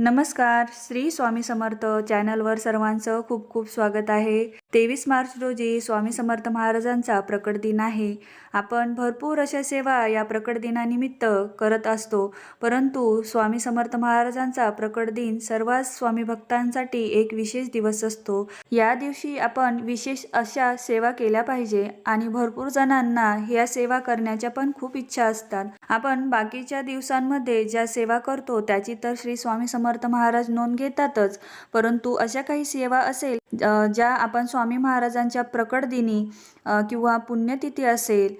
नमस्कार श्री स्वामी समर्थ चॅनलवर सर्वांचं खूप खूप स्वागत आहे. तेवीस मार्च रोजी स्वामी समर्थ महाराजांचा प्रकट दिन आहे. आपण भरपूर अशा सेवा या प्रकट दिनानिमित्त करत असतो परंतु स्वामी समर्थ महाराजांचा प्रकट दिन सर्वच स्वामी भक्तांसाठी एक विशेष दिवस असतो. या दिवशी आपण विशेष अशा सेवा केल्या पाहिजे आणि भरपूर जणांना ह्या सेवा करण्याच्या पण खूप इच्छा असतात. आपण बाकीच्या दिवसांमध्ये ज्या सेवा करतो त्याची तर श्री स्वामी समर्थ महाराज नोंद घेतातच. परंतु अशा काही सेवा असेल ज्या आपण स्वामी महाराजांच्या प्रकट दिनी किंवा पुण्यतिथी असेल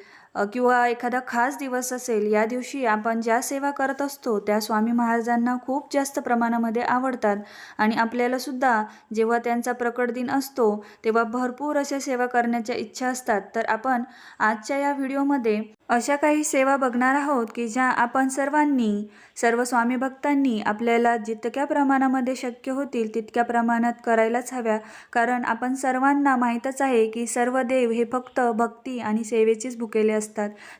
किंवा एखादा खास दिवस असेल या दिवशी आपण ज्या सेवा करत असतो त्या स्वामी महाराजांना खूप जास्त प्रमाणामध्ये आवडतात. आणि आपल्याला सुद्धा जेव्हा त्यांचा प्रकट दिन असतो तेव्हा भरपूर अशा सेवा करण्याच्या इच्छा असतात. तर आपण आजच्या या व्हिडिओमध्ये अशा काही सेवा बघणार आहोत की ज्या आपण सर्वांनी सर्व स्वामी भक्तांनी आपल्याला जितक्या प्रमाणामध्ये शक्य होतील तितक्या प्रमाणात करायलाच हव्या. कारण आपण सर्वांना माहीतच आहे की सर्व देव हे फक्त भक्ती आणि सेवेचीच भुकेले असतात.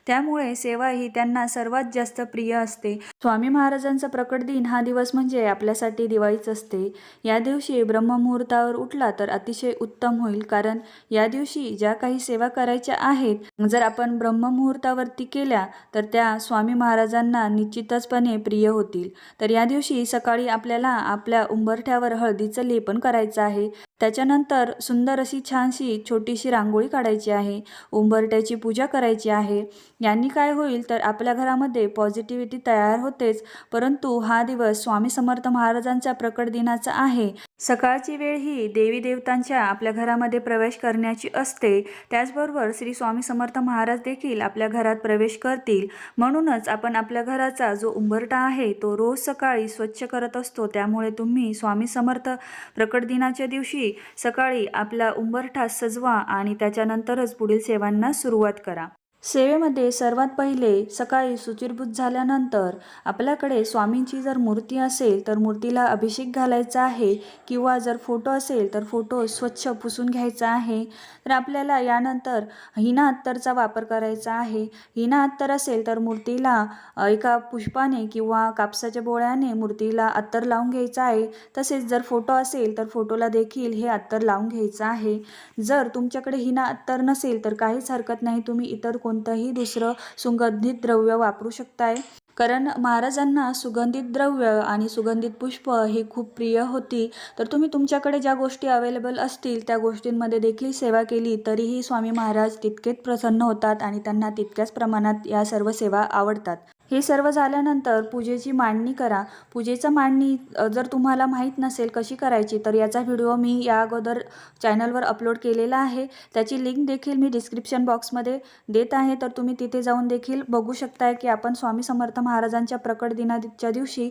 त्यामुळे सेवा ही त्यांना सर्वात जास्त प्रिय असते. स्वामी महाराजांचा प्रकट दिन हा दिवस म्हणजे आपल्यासाठी दिवाळीच असते. या दिवशी ब्रह्ममुहूर्तावर उठला तर अतिशय उत्तम होईल कारण या दिवशी ज्या काही सेवा करायच्या आहेत जर आपण ब्रह्ममुहूर्तावरती केल्या तर त्या स्वामी महाराजांना निश्चितचपणे प्रिय होतील. तर या दिवशी सकाळी आपल्याला आपल्या उंबरठ्यावर हळदीचं लेपन करायचं आहे. त्याच्यानंतर सुंदर अशी छानशी छोटीशी रांगोळी काढायची आहे उंबरट्याची पूजा करायची आहे. यांनी काय होईल तर आपल्या घरामध्ये पॉझिटिव्हिटी तयार होतेच परंतु हा दिवस स्वामी समर्थ महाराजांचा प्रकट दिनाचा आहे. सकाळची वेळ ही देवी देवतांच्या आपल्या घरामध्ये प्रवेश करण्याची असते. त्याचबरोबर श्री स्वामी समर्थ महाराज देखील आपल्या घरात प्रवेश करतील. म्हणूनच आपण आपल्या घराचा जो उंबरटा आहे तो रोज सकाळी स्वच्छ करत असतो. त्यामुळे तुम्ही स्वामी समर्थ प्रकट दिनाच्या दिवशी सकाळी आपला उंबरठा सजवा आणि त्याच्यानंतरच पुढील सेवांना सुरुवात करा. सेवेमध्ये सर्वात पहिले सकाळी सुचिरभूत झाल्यानंतर आपल्याकडे स्वामींची जर मूर्ती असेल तर मूर्तीला अभिषेक घालायचा आहे किंवा जर फोटो असेल तर फोटो स्वच्छ पुसून घ्यायचा आहे. तर आपल्याला यानंतर हिना अत्तरचा वापर करायचा आहे. हिना अत्तर असेल तर मूर्तीला एका पुष्पाने किंवा कापसाच्या बोळ्याने मूर्तीला अत्तर लावून घ्यायचं आहे. तसेच जर फोटो असेल तर फोटोला देखील हे अत्तर लावून घ्यायचं आहे. जर तुमच्याकडे हिना अत्तर नसेल तर काहीच हरकत नाही. तुम्ही इतर कोणतंही दुसरं सुगंधित द्रव्य वापरू शकताय. कारण महाराजांना सुगंधित द्रव्य आणि सुगंधित पुष्प ही खूप प्रिय होती. तर तुम्ही तुमच्याकडे ज्या गोष्टी अवेलेबल असतील त्या गोष्टींमध्ये देखील सेवा केली तरीही स्वामी महाराज तितकेच प्रसन्न होतात आणि त्यांना तितक्याच प्रमाणात या सर्व सेवा आवडतात. हे सर्व झाल्यानंतर पूजेची मांडणी करा. पूजेचं मांडणी जर तुम्हाला माहीत नसेल कशी करायची तर याचा व्हिडिओ मी या अगोदर चॅनलवर अपलोड केलेला आहे. त्याची लिंक देखील मी डिस्क्रिप्शन बॉक्समध्ये देत आहे. तर तुम्ही तिथे जाऊन देखील बघू शकताय की आपण स्वामी समर्थ महाराजांच्या प्रकट दिनाच्या दिवशी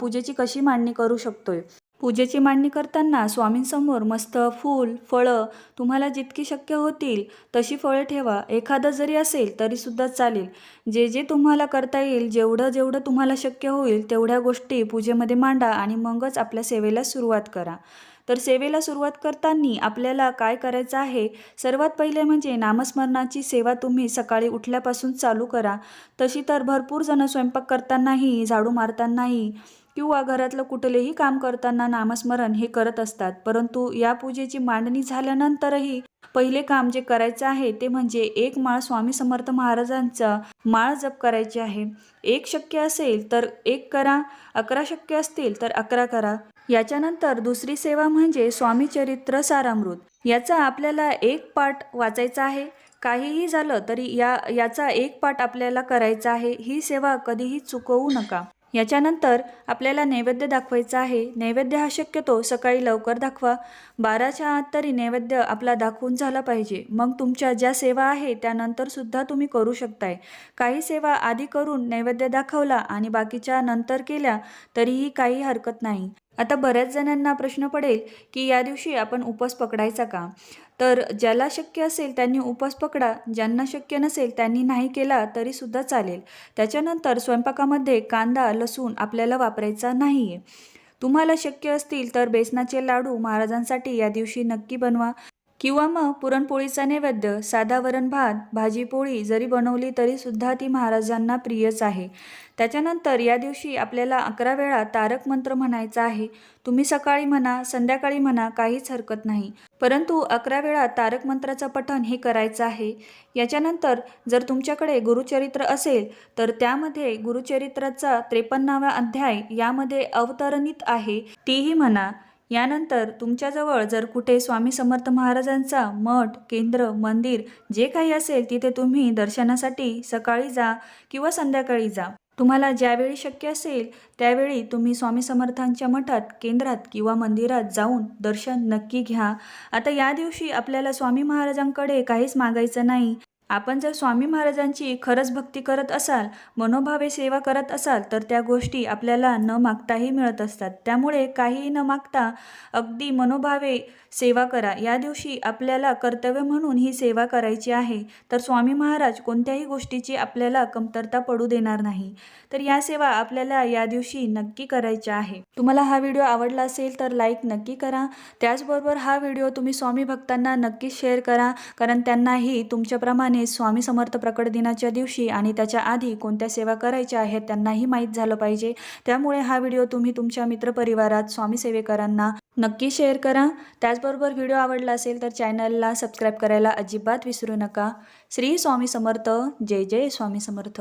पूजेची कशी मांडणी करू शकतोय. पूजेची मांडणी करताना स्वामींसमोर मस्त फूल फळं तुम्हाला जितकी शक्य होतील तशी फळं ठेवा. एखादं जरी असेल तरीसुद्धा चालेल. जे जे तुम्हाला करता येईल जेवढं जेवढं तुम्हाला शक्य होईल तेवढ्या गोष्टी पूजेमध्ये मांडा आणि मगच आपल्या सेवेला सुरुवात करा. तर सेवेला सुरुवात करताना आपल्याला काय करायचं आहे? सर्वात पहिले म्हणजे नामस्मरणाची सेवा तुम्ही सकाळी उठल्यापासून चालू करा. तशी तर भरपूर जण स्वयंपाक करतानाही झाडू मारतानाही किंवा घरातलं कुठलेही काम करताना नामस्मरण हे करत असतात. परंतु या पूजेची मांडणी झाल्यानंतरही पहिले काम जे करायचं आहे ते म्हणजे एक माळ स्वामी समर्थ महाराजांचा माळ जप करायची आहे. एक शक्य असेल तर एक करा अकरा शक्य असतील तर अकरा करा. याच्यानंतर दुसरी सेवा म्हणजे स्वामी चरित्र सारामृत. याचा आपल्याला एक पाठ वाचायचा आहे. काहीही झालं तरी या याचा एक पाठ आपल्याला करायचा आहे. ही सेवा कधीही चुकवू नका. याच्यानंतर आपल्याला नैवेद्य दाखवायचा आहे. नैवेद्य हा शक्यतो सकाळी लवकर दाखवा. बाराच्या आत तरी नैवेद्य आपला दाखवून झाला पाहिजे. मग तुमच्या ज्या सेवा आहे त्यानंतरसुद्धा तुम्ही करू शकताय. काही सेवा आधी करून नैवेद्य दाखवला आणि बाकीच्या नंतर केल्या तरीही काही हरकत नाही. आता बऱ्याच जणांना प्रश्न पडेल की या दिवशी आपण उपवास पकडायचा का? तर ज्याला शक्य असेल त्यांनी उपवास पकडा ज्यांना शक्य नसेल त्यांनी नाही केला तरी सुद्धा चालेल. त्याच्यानंतर स्वयंपाकामध्ये कांदा लसूण आपल्याला वापरायचा नाही आहे तुम्हाला शक्य असतील तर बेसनाचे लाडू महाराजांसाठी या दिवशी नक्की बनवा. किंवा मग पुरणपोळीचा नैवेद्य साधा वरण भात भाजी पोळी जरी बनवली तरीसुद्धा ती महाराजांना प्रियच आहे. त्याच्यानंतर या दिवशी आपल्याला अकरा वेळा तारक मंत्र म्हणायचा आहे. तुम्ही सकाळी म्हणा संध्याकाळी म्हणा काहीच हरकत नाही. परंतु अकरा वेळा तारक मंत्राचं पठण हे करायचं आहे. याच्यानंतर जर तुमच्याकडे गुरुचरित्र असेल तर त्यामध्ये गुरुचरित्राचा त्रेपन्नावा अध्याय यामध्ये अवतरणित आहे. तीही म्हणा यानंतर तुमच्याजवळ जर कुठे स्वामी समर्थ महाराजांचा मठ केंद्र मंदिर जे काही असेल तिथे तुम्ही दर्शनासाठी सकाळी जा किंवा संध्याकाळी जा. तुम्हाला ज्यावेळी शक्य असेल त्यावेळी तुम्ही स्वामी समर्थांच्या मठात केंद्रात किंवा मंदिरात जाऊन दर्शन नक्की घ्या. आता या दिवशी आपल्याला स्वामी महाराजांकडे काहीच मागायचं नाही. आपण जर स्वामी महाराजांची खरंच भक्ती करत असाल मनोभावे सेवा करत असाल तर त्या गोष्टी आपल्याला न मागताही मिळत असतात. त्यामुळे काहीही न मागता अगदी मनोभावे सेवा करा. या दिवशी आपल्याला कर्तव्य म्हणून ही सेवा करायची आहे तर स्वामी महाराज कोणत्याही गोष्टीची आपल्याला कमतरता पडू देणार नाही. तर या सेवा आपल्याला या दिवशी नक्की करायच्या आहे. तुम्हाला हा व्हिडिओ आवडला असेल तर लाईक नक्की करा. त्याचबरोबर हा व्हिडिओ तुम्ही स्वामी भक्तांना नक्कीच शेअर करा कारण त्यांनाही तुमच्याप्रमाणे स्वामी समर्थ प्रकट दिनाच्या दिवशी आणि त्याच्या आधी कोणत्या सेवा करायच्या आहेत त्यांनाही माहीत झालं पाहिजे. त्यामुळे हा व्हिडिओ तुम्ही तुमच्या मित्रपरिवारात स्वामी सेवेकरांना नक्की शेअर करा. त्याचबरोबर व्हिडिओ आवडला असेल तर चॅनलला सबस्क्राईब करायला अजिबात विसरू नका. श्री स्वामी समर्थ. जय जय स्वामी समर्थ.